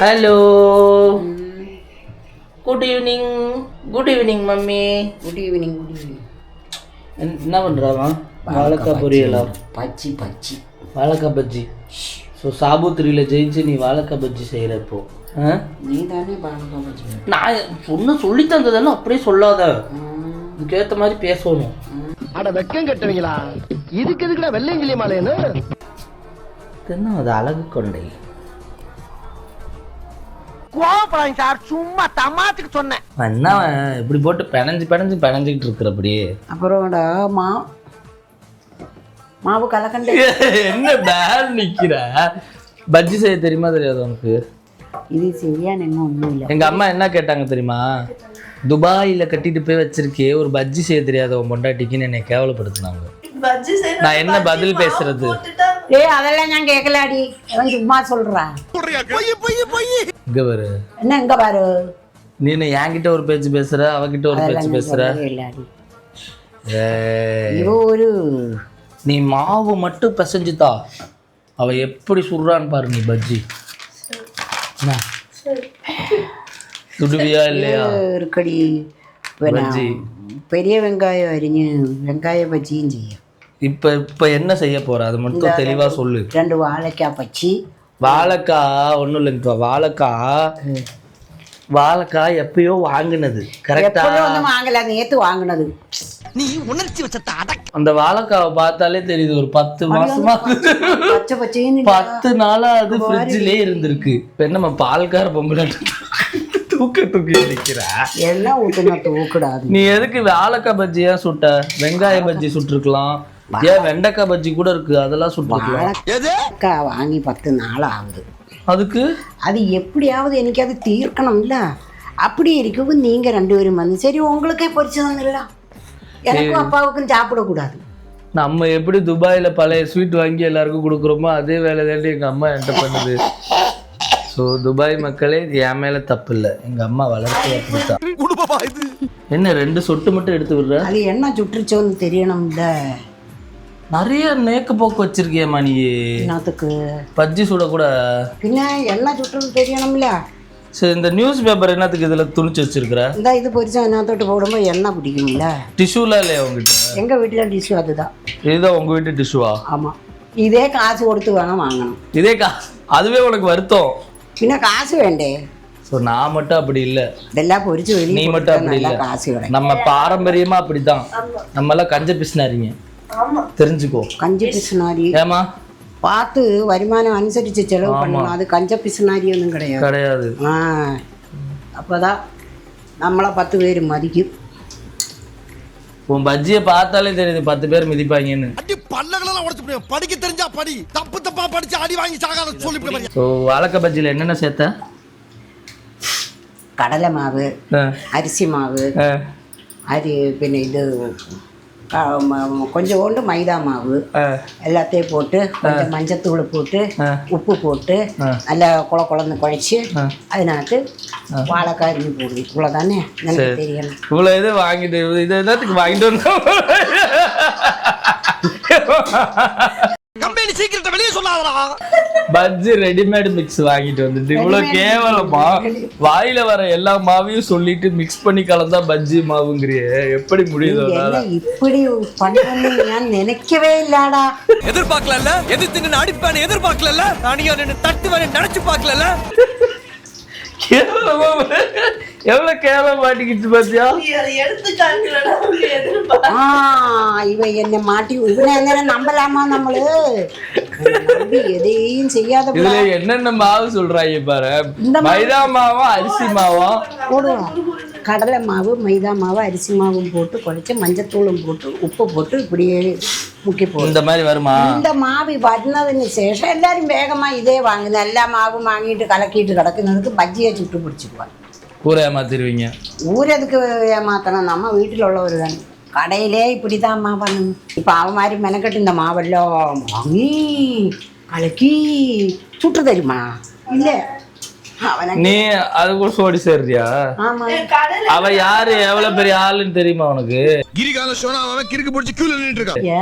Hello good evening good evening mummy good evening good evening என்ன பண்ணுறாமா வாழைக்காய் பொரியலா. பச்சி பச்சி வாழைக்காய் பஜ்ஜி. ஸோ சாபுத்திரியில் ஜெயிச்சு நீ வாழைக்காய் பஜ்ஜி செய்கிற இப்போ ஆ? நீ தானே பாலகா பச்சி நான் சொன்ன சொல்லி தந்ததெல்லாம் அப்படியே சொல்லாத. இதுக்கேற்ற மாதிரி பேசணும். அட வெக்கம் கட்டுவீங்களா? இதுக்கு எதுக்குடா வெள்ளையங்கிலி மாலைன்னு? என்ன அது அழகு கொண்டை. கோபப்படாங்க சார். சும்மா தமாத்துக்கு சொன்னேன். என்ன இப்படி போட்டு பிணைஞ்சு பிணைஞ்சு பிணைஞ்சிக்கிட்டு இருக்கிற அப்படியே அப்புறம்டா மா. மாவு கலக்கண்டே. என்ன பேர் நிக்கிற? பஜ்ஜி செய்ய தெரியுமா தெரியாது உனக்கு? இது சரியா என்ன ஒன்றும் இல்லை. எங்க அம்மா என்ன கேட்டாங்க தெரியுமா? துபாயில கட்டிட்டு போய் வச்சிருக்கே ஒரு பஜ்ஜி செய்ய தெரியாத உன் பொண்டாட்டிக்குன்னு என்னை கேவலப்படுத்தினாங்க. நான் என்ன பதில் பேசுறது? ஏய் அதெல்லாம் நான் கேட்கலாடி அவன் சும்மா சொல்றான் இங்க வரு என்ன எங்க பாரு? நீ என்ன என்கிட்ட ஒரு பேச்சு பேசுற? அவகிட்ட ஒரு பேச்சு பேசுற? இல்லாடி. இவ ஒரு நீ மாவு மட்டும் பிசைஞ்சு தா அவ எப்படி சுடுறான்னு பாரு நீ பஜ்ஜி. என்ன? சுடுவியா இல்லையா? இருக்கடி. பஜ்ஜி. பெரிய வெங்காயம் அரிஞ்சு வெங்காய பஜ்ஜியும் செய்யும். இப்ப இப்ப என்ன செய்ய போற? அது மட்டும் தெளிவா சொல்லு. ரெண்டு வாழைக்காய் பச்சி. வாழைக்காய் ஒன்றும் இல்லைங்க வாழைக்காய் வாழைக்காய் எப்பயோ வாங்கினது. கரெக்டா வாங்கல. நேத்து வாங்கினது. நீ உணர்ச்சி வச்ச அடக்க. அந்த வாழைக்காவை பார்த்தாலே தெரியுது ஒரு பத்து மாசமா பத்து நாளா அது ஃப்ரிட்ஜிலே இருந்திருக்கு. இப்ப என்ன பால்கார பொம்பளை தூக்க தூக்கி நிக்கிற எல்லாம் ஊத்துனா தூக்கிடாது. நீ எதுக்கு வாழைக்காய் பஜ்ஜி ஏன் சுட்ட? வெங்காய பஜ்ஜி சுட்டிருக்கலாம். ஏன் வெண்டைக்காய் பஜ்ஜி கூட இருக்கு? அதெல்லாம் சுட்டிருக்கலாம் வாழைக்காய் வாங்கி பத்து நாள் ஆகுது. அதுக்கு? அது எப்படியாவது எனக்கு அது தீர்க்கணும்ல. அப்படி இருக்கவும் நீங்க ரெண்டு பேரும் வந்து சரி உங்களுக்கே பொரிச்சு தந்துடலாம். எனக்கும் அப்பாவுக்கும் சாப்பிடக்கூடாது. நம்ம எப்படி துபாயில பழைய ஸ்வீட் வாங்கி எல்லாருக்கும் கொடுக்குறோமோ அதே வேலை தாண்டி எங்க அம்மா என்கிட்ட பண்ணுது. ஸோ துபாய் மக்களே இது என் மேல தப்பு இல்லை. எங்க அம்மா வளர்த்து அப்படித்தான் என்ன ரெண்டு சொட்டு மட்டும் எடுத்து விடுற? அது என்ன சுற்றுச்சோன்னு தெரியணும்ல. நிறைய நேக்கு போக்கு வச்சிருக்கியம்மா நீ என்னத்துக்கு? பஜ்ஜி சுட கூட. பின்ன என்ன சுற்றுன்னு தெரியணும்ல சரி இந்த நியூஸ் பேப்பர் என்னத்துக்கு இதுல துணிச்சு வச்சிருக்கிற? இந்த இது பொரிச்சா என்ன தொட்டு போடும்போது எண்ணெய் பிடிக்கும்ல. டிஷ்யூலாம் இல்லையா உங்ககிட்ட? எங்க வீட்டுல டிஷ்யூ அதுதான் இதுதான் உங்க வீட்டு டிஷ்யூவா? ஆமா. இதே காசு கொடுத்து வேணா வாங்கணும். இதே கா அதுவே உனக்கு வருத்தம். பின்ன காசு வேண்டே. ஸோ நான் மட்டும் அப்படி இல்லை. இதெல்லாம் பொரிச்சு நீ மட்டும் அப்படி இல்லை. காசு நம்ம பாரம்பரியமா அப்படிதான். நம்ம எல்லாம் கஞ்ச பிசினாரிங்க. தெரிஞ்சுக்கோ. கஞ்சி பிசுனாரி ஏமா பார்த்து வருமானம் அனுசரித்து செலவு பண்ணணும். அது கஞ்ச பிசுனாரி ஒன்றும் கிடையாது. கிடையாது. ஆ. அப்போதான் நம்மளை பத்து பேர் மதிக்கும். உன் பஜ்ஜியை பார்த்தாலே தெரியுது பத்து பேர் மிதிப்பாங்கன்னு. அடி பல்லகளெல்லாம் உடச்சு போடுவேன். படிக்க தெரிஞ்சா படி. தப்பு தப்பா படிச்சு அடி வாங்கி சாகாத சொல்லி ஸோ வாழைக்காய் பஜ்ஜியில் என்னென்ன சேர்த்த? கடலை மாவு அரிசி மாவு அரி பின்ன இது கொஞ்சோண்டு மைதா மாவு. எல்லாத்தையும் போட்டு கொஞ்சம் மஞ்சத்தூள் போட்டு உப்பு போட்டு நல்லா குழ குழந்து குழைச்சி அதனாட்டு வாழைக்காய் இருந்து போடுது. இவ்வளோதானே? எனக்கு தெரியணும் இவ்வளோ இது வாங்கிட்டு இது என்னத்துக்கு வாங்கிட்டு வந்தோம் கம்பெனி சீக்கிரத்தை வெளியே சொல்லாதடா. பஜ்ஜி ரெடிமேட் மிக்ஸ் வாங்கிட்டு வந்துட்டு இவ்வளோ கேவலமா வாயில வர எல்லா மாவையும் சொல்லிட்டு மிக்ஸ் பண்ணி கலந்தா பஜ்ஜி மாவுங்கிறிய. எப்படி முடியுது இப்படி பண்ணணும்னு நான் நினைக்கவே இல்லாடா. எதிர்பார்க்கல எதிர்த்து நின்று அடிப்பானு எதிர்பார்க்கல நானியா நின்று தட்டுவானு நினைச்சு பார்க்கல கேவலமா எவ்வளவு கேவலம் மாட்டிக்கிச்சு பாத்தியா? ஆ இவ என்ன மாட்டி இவனை என்ன நம்பலாமா நம்மளு? எதையும் செய்யாத இதுல என்னென்ன மாவு சொல்றாங்க பாரு. மைதா மாவும் அரிசி மாவும் போடுவோம். கடலை மாவு மைதா மாவு அரிசி மாவும் போட்டு குழைச்சி மஞ்சத்தூளும் போட்டு உப்பு போட்டு இப்படியே முக்கி போடும் இந்த மாதிரி வருமா? இந்த மாவு வந்ததுன்னு சேஷம். எல்லாரும் வேகமா இதே வாங்குது. எல்லா மாவும் வாங்கிட்டு கலக்கிட்டு கிடக்குனதுக்கு பஜ்ஜியை சுட்டு பிடிச்சிக்குவாங்க. ஊரை ஏமாத்திடுவீங்க ஊர் எதுக்கு ஏமாத்தணும்? நம்ம வீட்டில் உள்ளவர் தானே. கடையிலே இப்படி தான் மாவன் இப்போ அவன் மாதிரி மெனக்கட்டு இந்த மாவெல்லாம் வாங்கி கலக்கி சுட்டு தருமா? இல்லை. நீ அது கூட சோடி சேர்றியா? அவ யாரு? எவ்வளவு பெரிய ஆளுன்னு தெரியுமா உனக்கு? கிரிகால சோனா அவன் கிறுக்கு பிடிச்சி கியூல நின்னுட்டு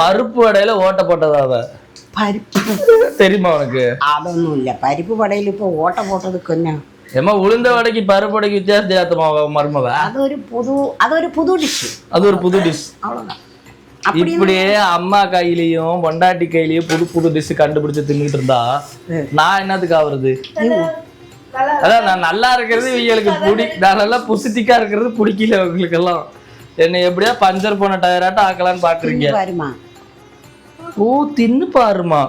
பருப்பு வடையில ஓட்ட போட்டதா அவ? பருப்பு. தெரியுமா உனக்கு? அதொன்னும் இல்ல. பருப்பு வடையில இப்ப ஓட்ட போட்டதுக்கு என்ன? ஏமா உளுந்த வடைக்கு பருப்பு வடைக்கு வித்தியாசம் தெரியாதமா மருமவ അതൊരു പുതു അതൊരു പുതു ഡിഷ് அது ஒரு புது டிஷ் അവളതാണ് இப்படியே அம்மா கையிலயும் பொண்டாட்டி கையிலயும் புது புது டிஷ் கண்டுபிடிச்சு தின்னுட்டு இருந்தா நான் என்னத்துக்கு ஆகுறது அதான் நான் நல்லா இருக்கிறது இவங்களுக்கு பிடி நான் நல்லா புசிட்டிக்கா இருக்கிறது பிடிக்கல இவங்களுக்கு எல்லாம் என்னை எப்படியா பஞ்சர் போன டயராட்டம் ஆக்கலாம்னு பாக்குறீங்க വരുമാ ஓ தின்னு பாருமா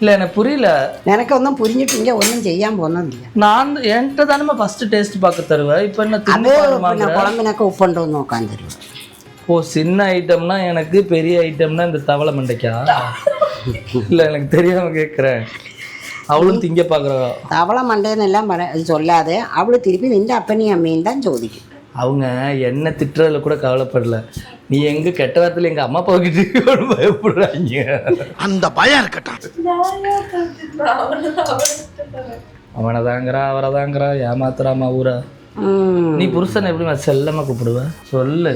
இல்லை எனக்கு புரியல. எனக்கு ஒன்றும் புரிஞ்சுட்டீங்க ஒன்றும் செய்யாமல் ஒன்றும் நான் என்கிட்ட தானே ஃபஸ்ட்டு டேஸ்ட் பார்க்க தருவேன் இப்போ என்ன அது நான் குழம்புனாக்க உப்புண்டு ஒன்று உட்காந்துருவேன் ஓ சின்ன ஐட்டம்னா எனக்கு பெரிய ஐட்டம்னா இந்த தவளை மண்டைக்கா? இல்லை எனக்கு தெரியாமல் கேட்குறேன் அவளும் திங்க பார்க்குறா தவளை மண்டைன்னு எல்லாம் சொல்லாதே. அவளும் திருப்பி நின்று அப்பனையும் அம்மின்னு தான் சோதிக்கும். அவங்க என்ன திட்டுறதுல கூட கவலைப்படல. நீ எங்க கெட்ட வார்த்தையில எங்க அம்மா அப்பா கிட்ட பயப்படுறாங்க? அந்த பயம் இருக்கட்டும். அவனை தாங்கிறா அவரை தாங்கிறா ஏமாத்துறாமா ஊரா? நீ புருஷனை எப்படி செல்லமா கூப்பிடுவ? சொல்லு.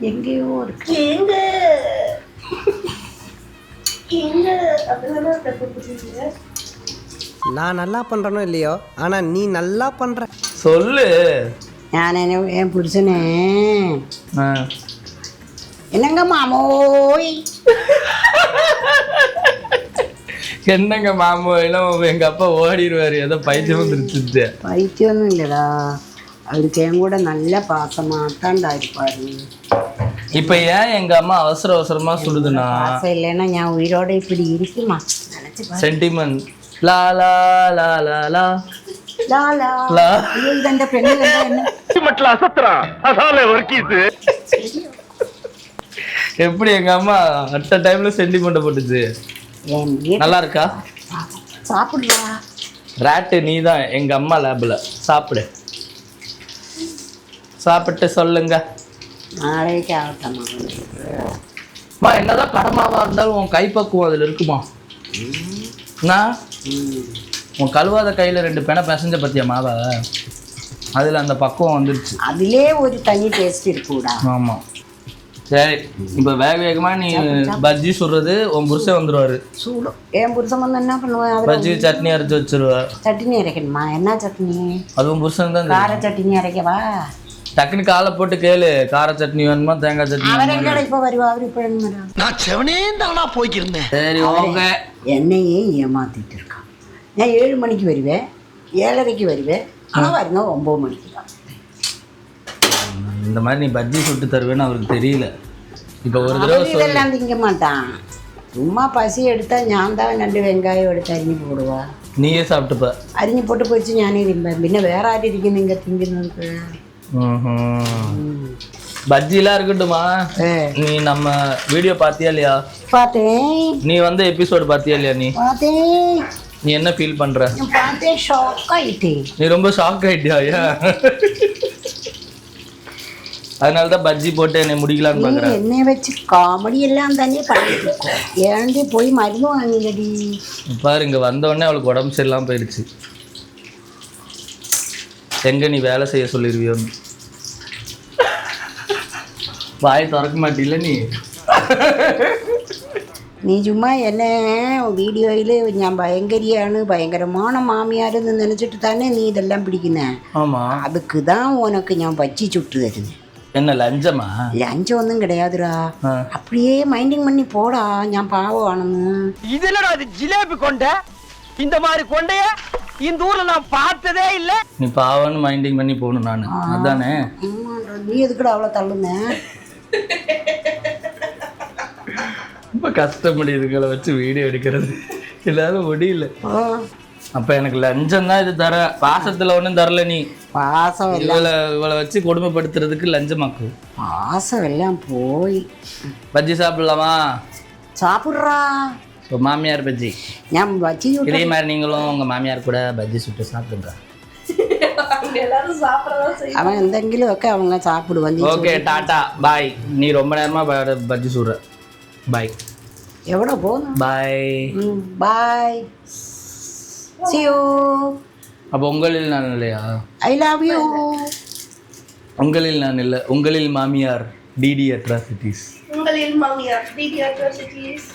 எங்கேயோ இருக்கு. எங்க? நான் நல்லா பண்றேனோ இல்லையோ? ஆனா நீ நல்லா பண்ற. சொல்லு. ഞാനതിനെ என் പുരുഷനെ என்னங்க மாமோய் என்னங்க மாமோயெல்லாம் எங்க அப்பா ஓடிடுவாரு. ஏதோ பைத்தியம் வந்துருச்சு பைத்தியம் இல்லடா. அவருக்கு என் கூட நல்ல பாசமாகத்தான்டா இருப்பாரு. இப்ப ஏன் எங்க அம்மா அவசர அவசரமா சுடுதுன்னா ஆசை இல்லைன்னா நான் உயிரோட இப்படி இருக்குமா? சென்டிமெண்ட் லாலா லா. லாலா லா. என்ன? மட்டில் அசத்துறான் அதால வர்க்கீஸு. எப்படி எங்க அம்மா அடுத்த டைம்ல சென்டிமெண்ட் போட்டுச்சு? நல்லா இருக்கா? சாப்பிடுவா ராட்டு நீ தான் எங்க அம்மா லேபில் சாப்பிடு. சாப்பிட்டு சொல்லுங்க. நாளைக்கு ஆகட்டமா அம்மா. என்னதான் கடமாவா இருந்தாலும் உன் கைப்பக்குவம் அதுல இருக்குமா? என்ன உன் கழுவாத கையில ரெண்டு பேனை பேசஞ்ச பத்தியா மாவா? அதில் அந்த பக்குவம் வந்துருச்சு. அதிலே ஒரு தனி டேஸ்ட் இருக்கூடா ஆமாம் சரி இப்போ வேக வேகமாக நீ பஜ்ஜி சுடுறது உன் புருஷன் வந்துடுவார் சூடும். என் புருஷன் வந்து என்ன பண்ணுவேன்? பஜ்ஜி சட்னி அரைச்சி வச்சிருவார். சட்னி அரைக்கணுமா? என்ன சட்னி? அது உன் புருஷன் தான் கார சட்னி அரைக்கவா? டக்குனு காலை போட்டு கேளு கார சட்னி வேணுமா தேங்காய் சட்னி அவர் இப்போ வருவா? அவர் இப்ப நான் செவனே தானா போய்க்கிருந்தேன். சரி ஓங்க என்னையே ஏமாத்திட்டு இருக்கான். நான் ஏழு மணிக்கு வருவேன் ஏழரைக்கு வருவேன். ஆனால் வருங்க ஒம்பது மணிக்கு தான் இந்த மாதிரி நீ பஜ்ஜி சுட்டு தருவேன்னு அவருக்கு தெரியல. இப்போ ஒரு தடவை அவரு இதெல்லாம் திங்க மாட்டான். சும்மா பசி எடுத்தால் ஞான் தான் ரெண்டு வெங்காயம் எடுத்து அரிஞ்சு போடுவா. நீயே சாப்பிட்டுப்ப. அரிஞ்சு போட்டு போச்சு ஞானே திம்பேன். பின்ன வேற ஆட்டி இருக்கு இங்கே திங்கிறதுக்கு ம்ஹும். பஜ்ஜிலாம் இருக்கட்டுமா? நீ நம்ம வீடியோ பார்த்தியா இல்லையா? பார்த்தேன். நீ வந்து எபிசோடு பார்த்தியா இல்லையா நீ? பார்த்தேன். நீ என்ன ஃபீல் பண்ற? பார்த்தே ஷாக் ஆயிட்டே. நீ ரொம்ப ஷாக் ஆயிட்டியா அதனால தான் பஜ்ஜி போட்டு என்னை முடிக்கலாம்னு பார்க்குறேன் என்னை வச்சு காமெடி எல்லாம் தானே பண்ணிட்டு ஏன்டி போய் மருந்து வாங்கிங்கடி பாரு வந்தோடனே அவளுக்கு உடம்பு சரியில்லாமல் போயிடுச்சு. எங்கே நீ வேலை செய்ய சொல்லிடுவியோன்னு வாய் திறக்க மாட்டில்ல நீ? നീ ചുമ്മാ എന്നെ വീഡിയോയിൽ ഞാൻ ഭയങ്കരിയാണ് ഭയങ്കരമാണ് മാമിയാരെന്ന് നനച്ചിട്ട് തന്നെ നീ ഇതെല്ലാം പിടിക്കുന്നേ ஆமா அதுக்கு தான் உனக்கு ഞാൻ வச்சி சுட்டு தருது என்ன லஞ்சமா லஞ்சம் ஒன்றும் கிடையாதுடா ஆ. அப்படியே மைண்டிங் பண்ணி போடா ഞാൻ பாவமானு இதுலடா அது ஜிலேபி கொண்ட இந்த மாதிரி கொண்டைய இந்த ஊர்ல நான் பார்த்ததே இல்ல நீ பாவன்னு மைண்டிங் பண்ணி போகணும் நான் அதானே ஆமாடா, நீ எதுக்குடா அவ்வளோ தள்ளுன கஷ்டப்படி இதுங்களை வச்சு வீடியோ எடுக்கிறது. எல்லாரும் முடியல. அப்ப எனக்கு லஞ்சம் தான் இது தர. பாசத்துல ஒண்ணும் தரல நீ. பாசம் இவளை இவளை வச்சு கொடுமைப்படுத்துறதுக்கு லஞ்சமாக்கு பாசம் எல்லாம் போய். பஜ்ஜி சாப்பிடலாமா? சாப்பிட்றா. இப்போ மாமியார் பஜ்ஜி. ஏன் பஜ்ஜி இதே மாதிரி நீங்களும் உங்க மாமியார் கூட பஜ்ஜி சுட்டு சாப்பிடுங்க. அவன் எந்தெங்கிலும் ஓகே அவங்க சாப்பிடுவாங்க ஓகே டாட்டா. பாய் நீ ரொம்ப நேரமா பஜ்ஜி சுடுற. பாய் எவ்வளோ போகணும் பாய் பாய் சியூ அப்போ உங்களில் நான் இல்லையா? ஐ லவ் யூ உங்களில் நான் இல்லை. உங்களில் மாமியார் டிடி அட்ராசிட்டிஸ் உங்களில் மாமியார் டிடி அட்ராசிட்டிஸ்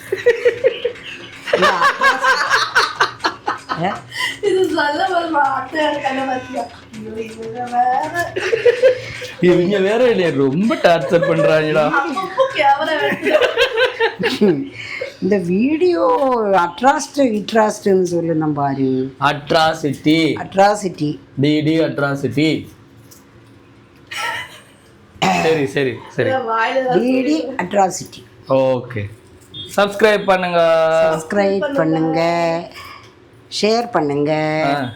இவங்க வேற இல்லையா ரொம்ப டார்ச்சர் பண்றாங்கடா. இந்த வீடியோ அட்ராஸ்ட் இட்ராஸ்ட்னு சொல்லுங்க பாரு. அட்ராசிட்டி. அட்ராசிட்டி. DD atrocity. சரி சரி சரி. DD atrocity. ஓகே. சப்ஸ்கிரைப் பண்ணுங்க. சப்ஸ்கிரைப் பண்ணுங்க. ஷேர் பண்ணுங்க. ஆ,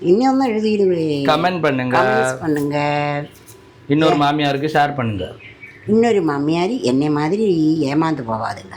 இன்னொന്നും எழுதிடுவே கமெண்ட் பண்ணுங்க. கமெண்ட்ஸ் பண்ணுங்க. இன்னொரு மாமியாருக்கு ஷேர் பண்ணுங்க. இன்னொரு மாமியார் என்னை மாதிரி ஏமாந்து போவாதுங்க.